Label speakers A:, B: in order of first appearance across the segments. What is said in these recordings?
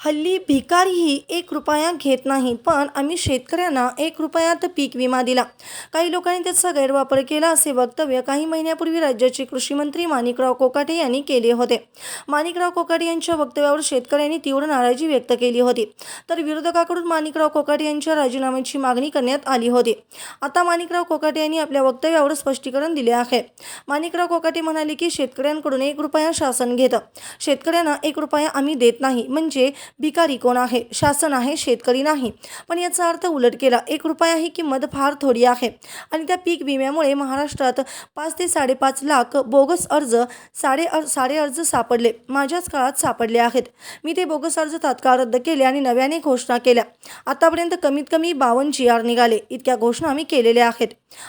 A: हल्ली भिकारीही एक रुपया घेत नाही पण आम्ही शेतकऱ्यांना एक रुपयात पीक विमा दिला. काही लोकांनी त्याचा गैरवापर केला असे वक्तव्य काही महिन्यापूर्वी राज्याचे कृषीमंत्री माणिकराव कोकाटे यांनी केले होते. माणिकराव कोकाटे यांच्या वक्तव्यावर शेतकऱ्यांनी तीव्र नाराजी व्यक्त केली होती. तर विरोधकाकडून माणिकराव कोकाटे यांच्या राजीनाम्याची मागणी करण्यात आली होती. आता माणिकराव कोकाटे यांनी आपल्या वक्तव्यावर स्पष्टीकरण दिले आहे. माणिकराव कोकाटे म्हणाले की शेतकऱ्यांकडून एक रुपया शासन घेतं. शेतकऱ्यांना एक रुपया आम्ही देत नाही. म्हणजे भिकारी कोण आहे? शासन आहे शेतकरी नाही. पण याचा अर्थ उलट केला. एक रुपया ही किंमत फार थोडी आहे. आणि त्या पीक विम्यामुळे महाराष्ट्रात पाच ते साडेपाच लाख बोगस अर्ज साडे अर साडे अर्ज सापडले. माझ्याच काळात सापडले आहेत. मी ते बोगस अर्ज तात्काळ रद्द केले आणि नव्याने घोषणा केल्या. आतापर्यंत कमीत कमी बावन्न जी आर निघाले. इतक्या घोषणा मी केलेल्या आहेत.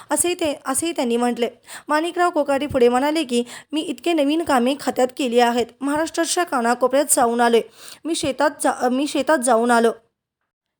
A: असे ते असेही त्यांनी म्हटले. माणिकराव कोकाटे पुढे म्हणाले की मी इतके नवीन कामे खात्यात केली आहेत. महाराष्ट्राच्या कानाकोपऱ्यात जाऊन आलोय. मी शेतात शेतात जा मी शेतात जाऊन आलो.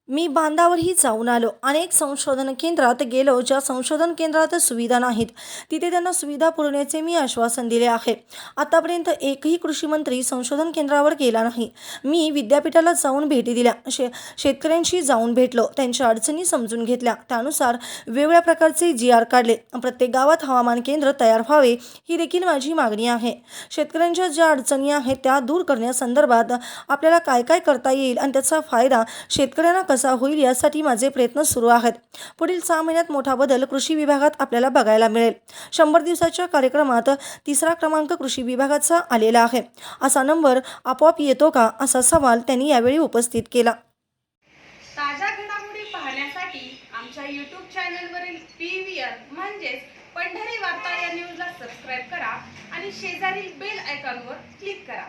A: मी बांधावरही जाऊन आलो. अनेक संशोधन केंद्रात गेलो ज्या संशोधन केंद्रात सुविधा नाहीत. तिथे त्यांना सुविधा पुरवण्याचे मी आश्वासन दिले आहे. आतापर्यंत एकही कृषी मंत्री संशोधन केंद्रावर गेला नाही. मी विद्यापीठाला जाऊन भेटी दिल्या. शे शेतकऱ्यांशी जाऊन भेटलो. त्यांच्या अडचणी समजून घेतल्या. त्यानुसार वेगवेगळ्या प्रकारचे जी आर काढले. प्रत्येक गावात हवामान केंद्र तयार व्हावे ही देखील माझी मागणी आहे. शेतकऱ्यांच्या ज्या अडचणी आहेत त्या दूर करण्यासंदर्भात आपल्याला काय काय करता येईल आणि त्याचा फायदा शेतकऱ्यांना कसा होईल यासाठी माझे प्रयत्न सुरू आहेत. पुढील सहा महिन्यात मोठा बदल कृषी विभागात आपल्याला बघायला मिळेल. शंभर दिवसाच्या कार्यक्रमात तिसरा क्रमांक कृषी विभागाचा आलेला आहे. असा नंबर आपोआप येतो का असा सवाल त्यांनी यावेळी उपस्थित केला.
B: ताज्या घडामोडी पाहण्यासाठी आमच्या यूट्यूब चॅनलवरील पी व्ही आर म्हणजेच पंढरी वार्ता या न्यूजला सबस्क्राईब करा आणि शेजारील बेल आयकॉनवर क्लिक करा.